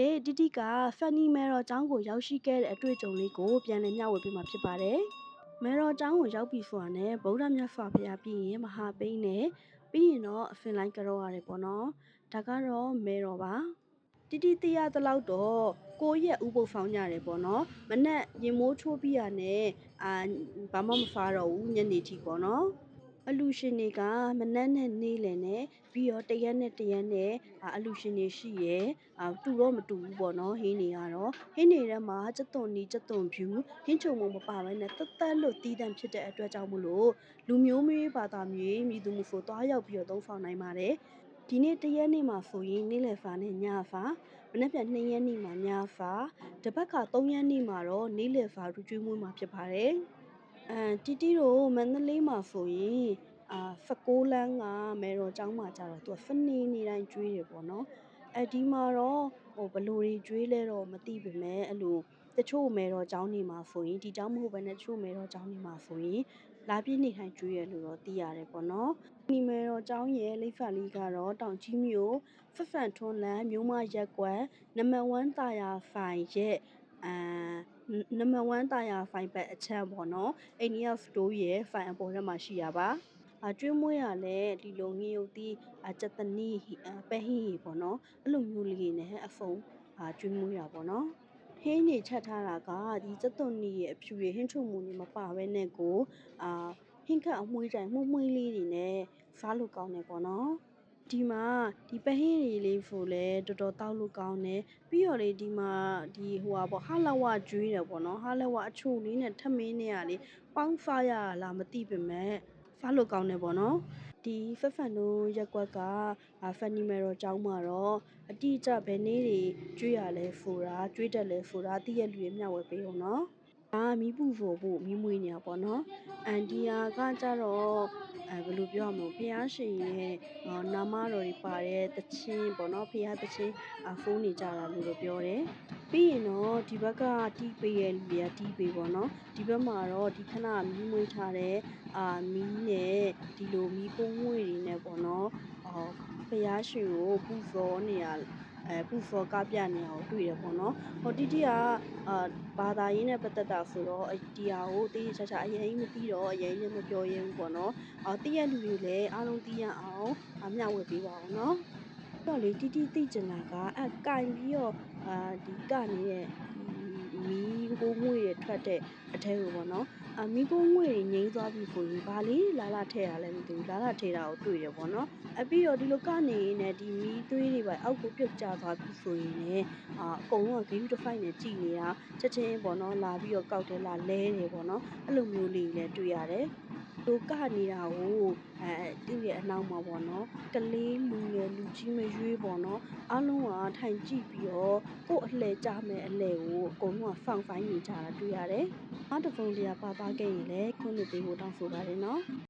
တီတီကဖန်နီမဲတော်ကျောင်းကိုရောက်ရှိခဲ့တဲ့အတွေ့အကြုံလေးကိုပြန်လည်မျှဝေပေးမှာဖြစ်ပါတယ်။မဲတော်ကျောင်းကိုရောက်ပြီဆိုတာနဲ့ဗုဒ္ဓမြတ်စွာဘုရားပြီးရင်မဟာပိန်းနဲ့ပြီးရင်တော့အဖင်လိုင်းကြောရတယ်ပေါ့နော်။ဒါကတော့မဲတော်ပါ။တီတီသိရသလောက်တော့ကိုယ့်ရဲ့ဥပုပ်ဖောင်းကြတယ်ပေါ့နော်။မနဲ့ရင်မိုးချိုးပြီးရနဲ့အာဘာမှမဖားတော့ဘူးညနေထိပေါ့နော်။ အလူရှင်တွေက မနက်နဲ့နေ့လယ်နဲ့ ပြီးတော့တရက်နဲ့တရက်နဲ့အာအလူရှင်တွေရှိရယ်အာတူတော့ မတူဘူးပေါ့နော် ဟင်းတွေကတော့ ဟင်းတွေထဲမှာစက်သွန်နီစက်သွန်ဖြူ ဟင်းချုံမမပါဘဲနဲ့တသက်လို့တီးတန့်ဖြစ်တဲ့အတွက်ကြောင့်မလို့ လူမျိုးမွေး ဘာသာမျိုးမြည်သူမှုဆို သွားရောက်ပြီးတော့ သုံးဆောင်နိုင်ပါတယ် ဒီနေ့တရက်နေ့မှာဆိုရင် နေ့လယ်ဖာနဲ့ညဖာမနေ့ပြန်2ရက်နေ့မှာညဖာတပတ်ခါ3ရက်နေ့မှာတော့ နေ့လယ်ဖာရူကျွေးမွေးမှာဖြစ်ပါတယ် အမ်တီတီတို့မန္တလေးမှာဆိုရင်အာ16လမ်းကမဲတော်ကျောင်းမှာကြတော့သူကဖနေနေတိုင်းကျွေးတယ်ပေါ့နော်အဲဒီမှာတော့ဟိုဘလို့တွေကျွေးလဲတော့မသိပေမဲ့အဲ့လိုတချို့မဲတော်ကျောင်းနေမှာဆိုရင်ဒီကျောင်းမဟုတ်ဘဲနဲ့တချို့မဲတော်ကျောင်းနေမှာဆိုရင်လာပြည့်နေထိုင်ကျွေးရလို့တော့သိရတယ်ပေါ့နော်ဒီမဲတော်ကျောင်းရဲ့လိပ်ဖတ်လေးကတော့တောင်ကြီးမြို့ဖဖန်ထွန်းလန်းမြို့မရက်ကွယ်နံပါတ်1တာယာဖိုင်ရဲ့ အာနံပါတ်1တာယာဖိုင်ဘက်အချမ်းပေါ့နော်အိန္ဒိယစတိုးရဲ့ဖိုင်အပေါ်ထဲမှာရှိရပါအကျွေးမွေးရလဲဒီလိုငရုတ်တီးအချက်တနီးအပဲဟင်းကြီးပေါ့နော်အဲ့လိုမျိုးလေးနဲ့အဖုံအကျွေးမွေးရပေါ့နော်ဟင်းနေချက်ထားတာကဒီစက်သွန်နီရဲ့အဖြူရဟင်းချုံမူနေမပါဘဲနဲ့ကိုအာဟင်းခတ်အမွှေးတိုင်မှုမွှေးလေးတွေနဲ့စားလို့ကောင်းတယ်ပေါ့နော် ဒီမှာဒီပဟင်းတွေလေးဖို့လဲတော်တော်တောက်လို့ကောင်းတယ်ပြီးတော့လေဒီမှာဒီဟိုဟာပေါ့ဟာလဝကျွေးတယ်ပေါ့နော်ဟာလဝအချိုလေးနဲ့ထမင်းနဲ့ကလေပေါင်းစားရလားမသိပေမဲ့စားလို့ကောင်းတယ်ပေါ့နော်ဒီဖက်ဖန်တို့ရက်ကွက်ကဖန်နီမဲရောကျောင်းမှာတော့အတိအကျဘယ်နေ့တွေကျွေးရလဲဆိုတာကျွေးတက်လဲဆိုတာသိရလူတွေမျှဝေပေးအောင်နော် အာမီးပူဖို့ဖို့ မီးမွေးနေတာပေါ့နော်အန်ဒီယာကကြတော့အဲဘယ်လိုပြောရမလဲဖះရှင်ရဲ့ နာမတော်တွေပါတဲ့တချင်းပေါ့နော်ဖះတချင်းအဖုန်းနေကြတာလို့တော့ ပြောတယ် ပြီးရင်တော့ ဒီဘက်က တီးပေးရဲ့လူတွေက တီးပေးပေါ့နော် ဒီဘက်မှာတော့ဒီခဏ မီးမွေးထားတဲ့အာမီးနဲ့ ဒီလို မီးပုံးငွေတွေနဲ့ပေါ့နော်အော်ဖះရှင်ကို ပူဇော်နေရ အဲပူဖော်ကပြနေအောင်တွေ့ရပေါ့နော်ဟိုတီတီကအာဘာသာရေးနဲ့ပတ်သက်တာဆိုတော့ဒီဟာကိုတေးချာချာအရင်မသိတော့အရင်လည်းမပြောရင်းပေါ့နော်အော်တည့်ရလူတွေလည်းအားလုံးသိရအောင်မျှဝေပေးပါအောင်နော်တော့လေတီတီသိကျင်တာကအကင်ပြီးတော့အာဒီကနေ မီးကိုငွေရထွက်တဲ့အထဲကိုပေါ့နော်အမီကိုငွေတွေငိမ့်သွားပြီဆိုရင်ဗာလေးလာလာထဲရလဲမသိဘူးလာလာထဲတာကိုတွေ့ရပေါ့နော်အပြီးတော့ဒီလိုကနေနေဒီမီးသွေးတွေပါအောက်ကိုပြုတ်ကျသွားပြီဆိုရင်လည်းအာအကုန်လုံးကဂိမ်းတစ်ဖိုက်နဲ့ကြည်နေတာချက်ချင်းပေါ့နော်လာပြီးတော့ကောက်တယ်လာလဲတယ်ပေါ့နော်အဲ့လိုမျိုးလေးလည်းတွေ့ရတယ်သူကနေတာကိုအဲ သူ့ရဲ့အနောက်မှာပေါ့နော်ကလေးလူငယ်လူကြီးမရွေးပေါ့နော်အားလုံးကထိုင်ကြည့်ပြီးတော့ကို့အလှဲကြမယ်အလှဲကိုအကုန်လုံးကဖောင်ဖိုင်းနေကြတာတွေ့ရတယ်။အားတဖုံတရားပါပါခဲ့ရင်လည်းခွင့်လွှတ်ပေးဖို့တောင်းဆိုပါတယ်နော်။